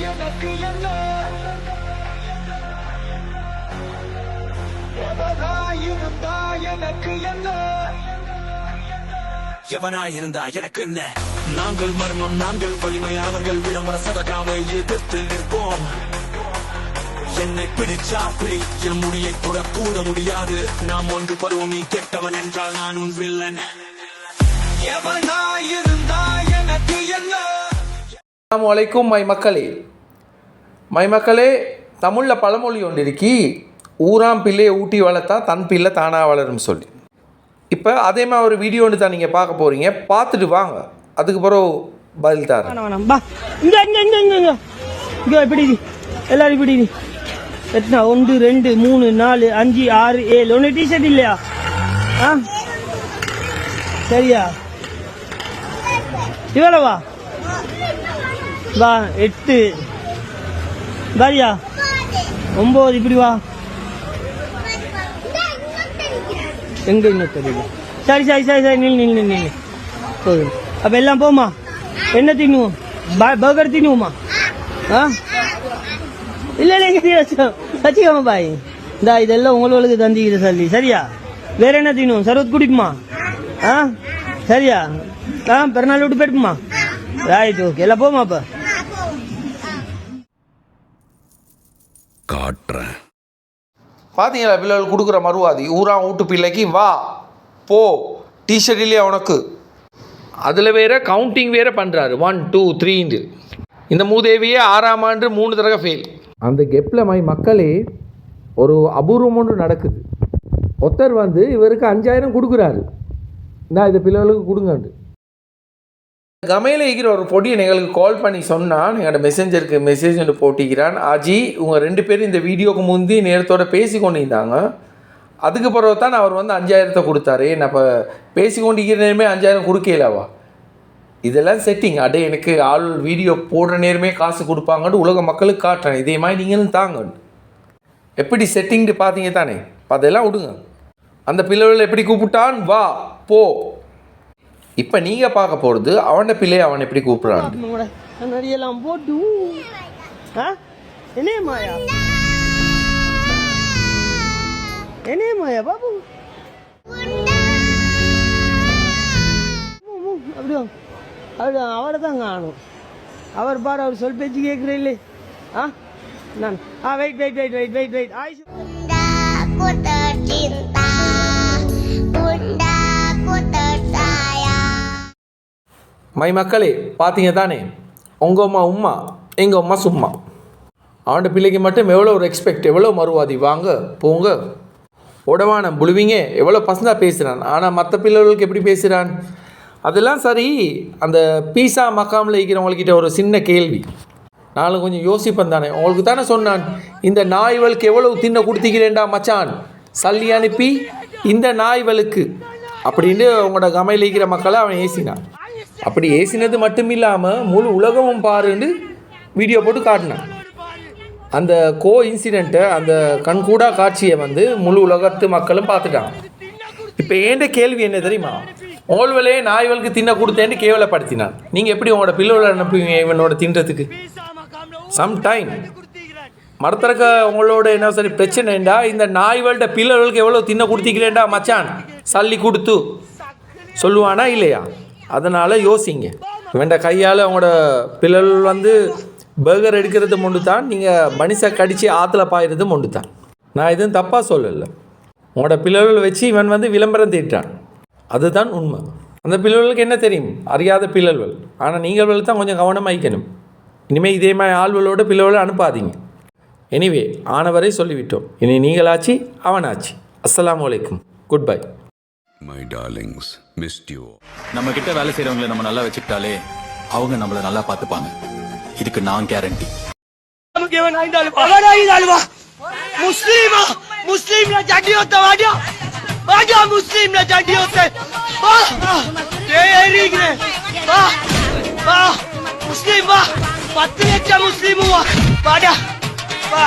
எனக்கு என்ன எவனா இருந்தா எனக்கு என்ன? எவனாயிருந்தா எனக்கு என்ன நாங்கள் மர்மம் நாங்கள் வலிமை அவர்கள் விளம்பர சதகாவை எதிர்த்து நிற்போம். என்னை பிடிச்சா பிடி என் முடியை கூட கூட முடியாது. நாம் ஒன்று பருவம் நீ கெட்டவன் என்றால் நான் உன் வில்லன். எவனா இருந்தா எனக்கு என்ன? அஸ்ஸலாமு அலைக்கும் மை மக்களே. மைமக்களே தமிழில் பழமொழி ஒன்று இருக்கி ஊராம் பிள்ளையை ஊட்டி வளர்த்தா தன் பிள்ளை தானாக வளரும் சொல்லி. இப்போ அதே மாதிரி ஒரு வீடியோ ஒன்று தான் நீங்கள் பார்க்க போகிறீங்க பார்த்துட்டு வாங்க. அதுக்கு பிறகு பதில் தரேன். வேணாம் இப்படி எல்லாரும் இப்படி எத்தனை? ஒன்று ரெண்டு மூணு நாலு அஞ்சு ஆறு ஏழு. ஒன்று டிஷர்ட் இல்லையா? ஆ? சரியா? இவ்வளவா? வா எட்டு. பாரியா ஒம்பது. இப்படி வா. எங்க இன்னும் தெரியல? சரி சரி சரி சரி நில் நில் நில் நில் போதும். அப்ப எல்லாம் போமா? என்ன தின்னுவோம்? பர்கர் தின்னுவோமா? ஆ? இல்ல இல்ல வச்சுக்கோமா பாய். இந்தா இதெல்லாம் உங்களுக்கு தந்திக்கிற சொல்லி. சரியா? வேற என்ன தின்னுவோம்? சர்வத் குடிப்புமா? ஆ? சரியா? ஆ பிறநாள் விட்டு போயிட்டுமா? ரைட் ஓகே எல்லாம் போமா அப்ப? காட்டுறேன். பார்த்தீங்களா பிள்ளைகள் கொடுக்குற மறுவாதி? ஊராம் வீட்டு பிள்ளைக்கு வா போ டிஷர்ட் இல்லையா உனக்கு? அதில் வேற கவுண்டிங் வேற பண்ணுறாரு ஒன் டூ த்ரீண்டு இந்த மூதேவியே ஆறாம் ஆண்டு மூணு தடவை ஃபெயில் அந்த கெப்பில் மை மக்களே ஒரு அபூர்வம் ஒன்று நடக்குது. ஒருத்தர் வந்து இவருக்கு அஞ்சாயிரம் கொடுக்குறாரு. நான் இந்த பிள்ளைகளுக்கு கொடுங்கண்டு கமையில் இருக்கிற ஒரு பொடியை எங்களுக்கு கால் பண்ணி சொன்னான் எங்களோட மெசேஞ்சருக்கு மெசேஜ் ஒன்று போட்டிக்கிறான் அஜி உங்கள் ரெண்டு பேரும் இந்த வீடியோக்கு முந்தி நேரத்தோட பேசி கொண்டிருந்தாங்க அதுக்கு பிறகு தான் அவர் வந்து அஞ்சாயிரத்தை கொடுத்தாரு. நான் இப்போ பேசி கொண்டிருக்கிற நேரமே அஞ்சாயிரம் கொடுக்கலவா இதெல்லாம் செட்டிங் அடே எனக்கு ஆள் வீடியோ போடுற நேரமே காசு கொடுப்பாங்கன்னு உலக மக்களுக்கு காட்டுறேன். இதே மாதிரி நீங்களும் தாங்க எப்படி செட்டிங்னு பார்த்தீங்க தானே? அதெல்லாம் விடுங்க. அந்த பிள்ளைகள் எப்படி கூப்பிட்டான்? வா போ. இப்போ நீங்கள் பார்க்க போகிறது அவன பிள்ளையை அவன் எப்படி கூப்பிட்றான் கண்ணாடியெல்லாம் போட்டு ஆ? என்ன மாயா? என்ன மாயா பாபு? மூ, மூ, அப்படியா? அப்படி அவரை தான் காணும். அவர் பாரு அவர் சொல் பேச்சு கேட்குறேன் இல்லை ஆ? நான் ஆ wait wait wait wait wait wait ஆயிஷு மை மக்களே பார்த்தீங்க தானே? உங்கள் அம்மா உம்மா எங்கள் அம்மா சும்மா. அவன் பிள்ளைக்கு மட்டும் எவ்வளோ ஒரு ரெஸ்பெக்ட் எவ்வளோ மறுவாதி? வாங்க போங்க. உடவான புழுவிங்க எவ்வளோ பசந்தாக பேசுகிறான் ஆனால் மற்ற பிள்ளைகளுக்கு எப்படி பேசுகிறான் அதெல்லாம் சரி அந்த பீஸா மக்காமில் இருக்கிறவங்கக்கிட்ட ஒரு சின்ன கேள்வி. நானும் கொஞ்சம் யோசிப்பேன் தானே. உங்களுக்கு தானே சொன்னான் இந்த நாய்களுக்கு எவ்வளவு தின்ன கொடுத்திக்கிறேன்டா மச்சான்? சல்லி அனுப்பி இந்த நாய்களுக்கு அப்படின்னு உங்களோட கமையில் இருக்கிற மக்களை அவன் ஏசினான். அப்படி ஏசினது மட்டும் இல்லாமல் முழு உலகமும் பாருன்னு வீடியோ போட்டு காட்டினேன். அந்த கோ இன்சிடெண்ட்டை அந்த கண்கூடா காட்சியை வந்து முழு உலகத்து மக்களும் பார்த்துட்டாங்க. இப்போ ஏண்ட கேள்வி என்ன தெரியுமா? ஓல்வலே நாய்களுக்கு தின்ன கொடுத்தேன்னு கேவலப்படுத்தினான். நீங்கள் எப்படி உங்களோட பிள்ளைகளை அனுப்புவீங்க இவனோட தின்றதுக்கு? சம் டைம் மரத்தரக்க உங்களோட என்ன சரி பிரச்சனைண்டா இந்த நாய்கள்ட்ட பிள்ளைகளுக்கு எவ்வளோ தின்ன கொடுத்திக்கிறேன்டா மச்சான்? சல்லி கொடுத்து. சொல்லுவானா இல்லையா? அதனால் யோசிங்க. இவன்ட கையால் அவங்களோட பிள்ளைகள் வந்து பர்கர் எடுக்கிறது முண்டு தான் நீங்கள் மனுஷை கடித்து ஆற்றுல பாயிறது முண்டு தான் நான் எதுவும் தப்பாக சொல்லலை. உங்களோட பிள்ளைகள் வச்சு இவன் வந்து விளம்பரம் தீட்டான் அதுதான் உண்மை. அந்த பிள்ளைகளுக்கு என்ன தெரியும்? அறியாத பிள்ளைகள். ஆனால் நீங்கள் தான் கொஞ்சம் கவனமாயிக்கணும் இனிமேல் இதே மாதிரி ஆள்களோட பிள்ளைகளை அனுப்பாதீங்க. எனிவே ஆனவரை சொல்லிவிட்டோம். இனி நீங்களாச்சு அவனாச்சு. அஸ்ஸலாமு அலைக்கும். Good bye My darlings, missed you. நம்ம கிட்ட வேலை செய்யறவங்களை நம்ம நல்லா வச்சுக்கிட்டாலே அவங்க நம்மள நல்லா பார்த்துப்பாங்க. இதுக்கு நான் கேரண்டி முஸ்லீமா? முஸ்லீம்ல ஜட்டி ஒத்த வாடியா? வாடியா முஸ்லீம்ல ஜட்டி ஒத்த? வா ஏறிக்கிறேன் வா வா. முஸ்லீம் வா. பத்து லட்சம் முஸ்லீம் வா. வாடா வா.